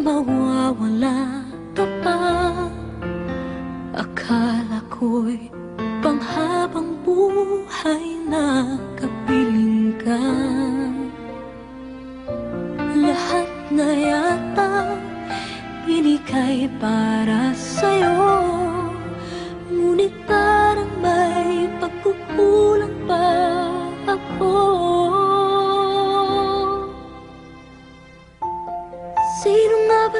mawawala ka pa. Akala ko'y panghabang buhay na kapiling ka. Lahat na yata inikay para sa'yo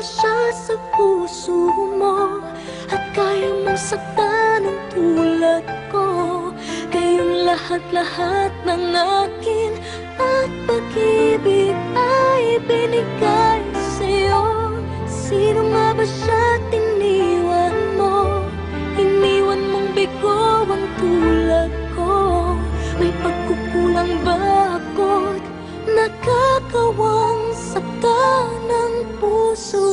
siya sa puso mo? At kaya mong saktan ng tulad ko Kayong lahat-lahat ng akin At pag-ibig ay binigay sa'yo Sino nga ba siya tiniwan mo? Iniwan mong bigo ang tulad ko May pagkukulang ba ako't Nakakawang saktan ng puso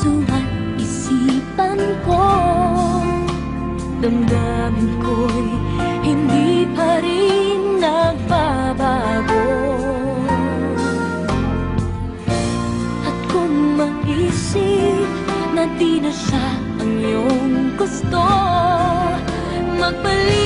puso at isipan ko. Damdamin ko'y hindi pa rin nagbabago. At kung maisip na di na siya ang iyong gusto Magpalit